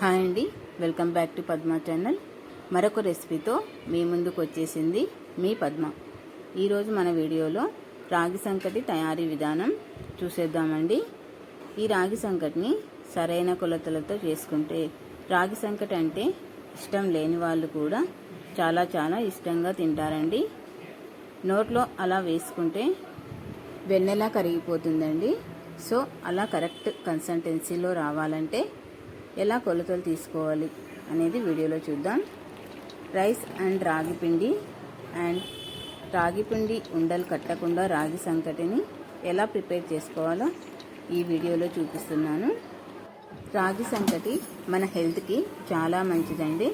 Hi అండి. Welcome back to Padma channel. మరొక రెసిపీతో మీ ముందుకు వచ్చేసింది మీ పద్మ. ఈరోజు మన వీడియోలో రాగి సంకటి తయారీ విధానం చూసేద్దామండి. ఈ రాగి సంకటిని సరైన కొలతలతో చేసుకుంటే రాగి సంకటి అంటే ఇష్టం లేని వాళ్ళు కూడా చాలా చాలా ఇష్టంగా తింటారండి. నోట్లో అలా వేసుకుంటే వెన్నెలా కరిగిపోతుందండి. సో అలా కరెక్ట్ కన్సిస్టెన్సీలో రావాలంటే ఎలా కొలతలు తీసుకోవాలి అనేది వీడియోలో చూద్దాం. రైస్ అండ్ రాగి పిండి అండ్ రాగి పిండి ఉండలు కట్టకుండా రాగి సంకటిని ఎలా ప్రిపేర్ చేసుకోవాలో ఈ వీడియోలో చూపిస్తున్నాను. రాగి సంకటి మన హెల్త్కి చాలా మంచిదండి.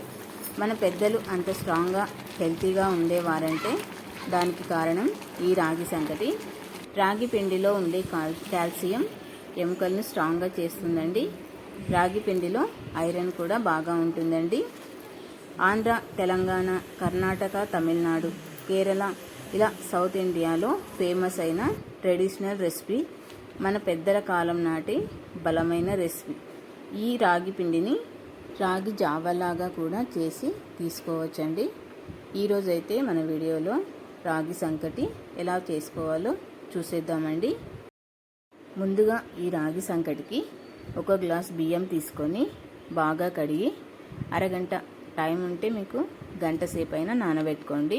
మన పెద్దలు అంత స్ట్రాంగ్గా హెల్తీగా ఉండేవారంటే దానికి కారణం ఈ రాగి సంకటి. రాగి పిండిలో ఉండే కాల్ కాల్షియం ఎముకలను స్ట్రాంగ్గా చేస్తుందండి. రాగి పిండిలో ఐరన్ కూడా బాగా ఉంటుందండి. ఆంధ్ర తెలంగాణ కర్ణాటక తమిళనాడు కేరళ ఇలా సౌత్ ఇండియాలో ఫేమస్ అయిన ట్రెడిషనల్ రెసిపీ మన పెద్దల కాలం నాటి బలమైన రెసిపీ. ఈ రాగి పిండిని రాగి జావలాగా కూడా చేసి తీసుకోవచ్చండి. ఈరోజైతే మన వీడియోలో రాగి సంకటి ఎలా చేసుకోవాలో చూసేద్దామండి. ముందుగా ఈ రాగి సంకటికి ఒక గ్లాస్ బియ్యం తీసుకొని బాగా కడిగి అరగంట టైం ఉంటే మీకు గంట సేపు అయినా నానబెట్టుకోండి.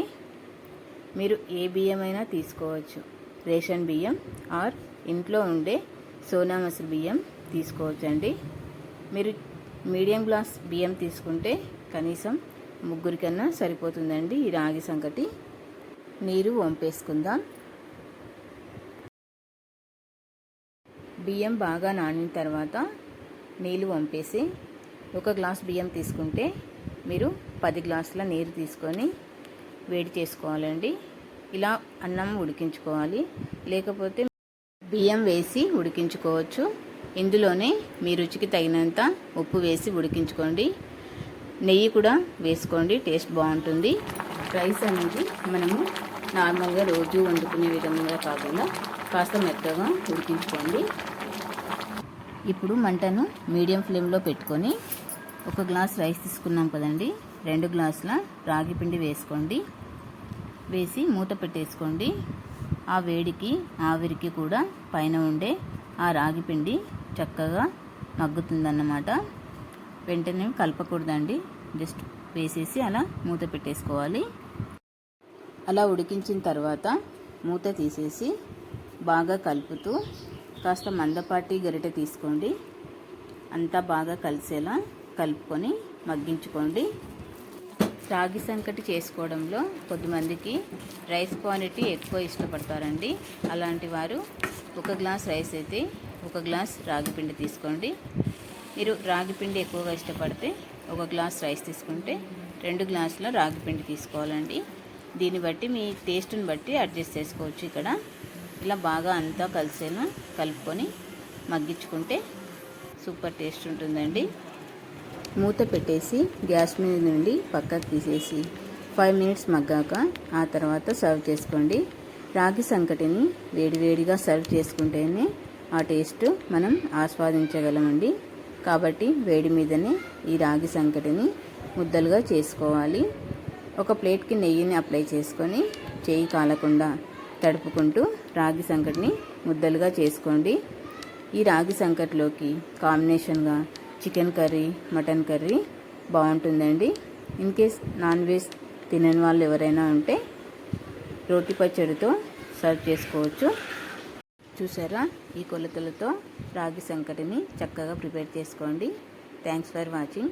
మీరు ఏ బియ్యం అయినా తీసుకోవచ్చు. రేషన్ బియ్యం ఆర్ ఇంట్లో ఉండే సోనా మసూర్ బియ్యం తీసుకోవచ్చండి. మీరు మీడియం గ్లాస్ బియ్యం తీసుకుంటే కనీసం ముగ్గురికన్నా సరిపోతుందండి ఈ రాగి సంకటి నీరు వంపేసుకుందాం. బియ్యం బాగా నానిన తర్వాత నీళ్ళు వంపేసి ఒక గ్లాస్ బియ్యం తీసుకుంటే మీరు పది గ్లాసుల నీరు తీసుకొని వేడి చేసుకోవాలండి. ఇలా అన్నం ఉడికించుకోవాలి. లేకపోతే బియ్యం వేసి ఉడికించుకోవచ్చు. ఇందులోనే మీ రుచికి తగినంత ఉప్పు వేసి ఉడికించుకోండి. నెయ్యి కూడా వేసుకోండి టేస్ట్ బాగుంటుంది. రైస్ అనేది మనము నార్మల్గా రోజు వండుకునే విధంగా కాకుండా కాస్త మెత్తగా ఉడికించుకోండి. ఇప్పుడు మంటను మీడియం ఫ్లేమ్లో పెట్టుకొని ఒక గ్లాస్ రైస్ తీసుకున్నాం కదండి. రెండు గ్లాసుల రాగి పిండి వేసుకోండి. వేసి మూత పెట్టేసుకోండి. ఆ వేడికి ఆవిరికి కూడా పైన ఉండే ఆ రాగి పిండి చక్కగా మగ్గుతుందన్నమాట. వెంటనే కలపకూడదండి. జస్ట్ వేసేసి అలా మూత పెట్టేసుకోవాలి. అలా ఉడికించిన తర్వాత మూత తీసేసి బాగా కలుపుతూ కాస్త మందపాటి గరిటె తీసుకోండి. అంతా బాగా కలిసేలా కలుపుకొని మగ్గించుకోండి. రాగి సంకటి చేసుకోవడంలో కొద్దిమందికి రైస్ క్వాంటిటీ ఎక్కువ ఇష్టపడతారండి. అలాంటి వారు ఒక గ్లాస్ రైస్ అయితే ఒక గ్లాస్ రాగి పిండి తీసుకోండి. మీరు రాగి పిండి ఎక్కువగా ఇష్టపడితే ఒక గ్లాస్ రైస్ తీసుకుంటే రెండు గ్లాసుల రాగి పిండి తీసుకోవాలండి. దీన్ని బట్టి మీ టేస్ట్ని బట్టి అడ్జస్ట్ చేసుకోవచ్చు ఇక్కడ. ఇలా బాగా అంతా కలిసేలా కలుపుకొని మగ్గించుకుంటే సూపర్ టేస్ట్ ఉంటుందండి. మూత పెట్టేసి గ్యాస్ మీద నుండి పక్కకు తీసేసి ఫైవ్ మినిట్స్ మగ్గాక ఆ తర్వాత సర్వ్ చేసుకోండి. రాగి సంకటిని వేడివేడిగా సర్వ్ చేసుకుంటేనే ఆ టేస్ట్ మనం ఆస్వాదించగలమండి. కాబట్టి వేడి మీదనే ఈ రాగి సంకటిని ముద్దలుగా చేసుకోవాలి. ఒక ప్లేట్కి నెయ్యిని అప్లై చేసుకొని చేయి కాలకుండా తడుపుకుంటూ రాగి సంకటిని ముద్దలుగా చేసుకోండి. ఈ రాగి సంకటిలోకి కాంబినేషన్గా చికెన్ కర్రీ మటన్ కర్రీ బాగుంటుందండి. ఇన్ కేస్ నాన్ వెజ్ తినని వాళ్ళు ఎవరైనా ఉంటే రోటి పచ్చడితో సర్వ్ చేసుకోవచ్చు. చూసారా? ఈ కొలతలతో రాగి సంకటిని చక్కగా ప్రిపేర్ చేసుకోండి. Thanks for watching.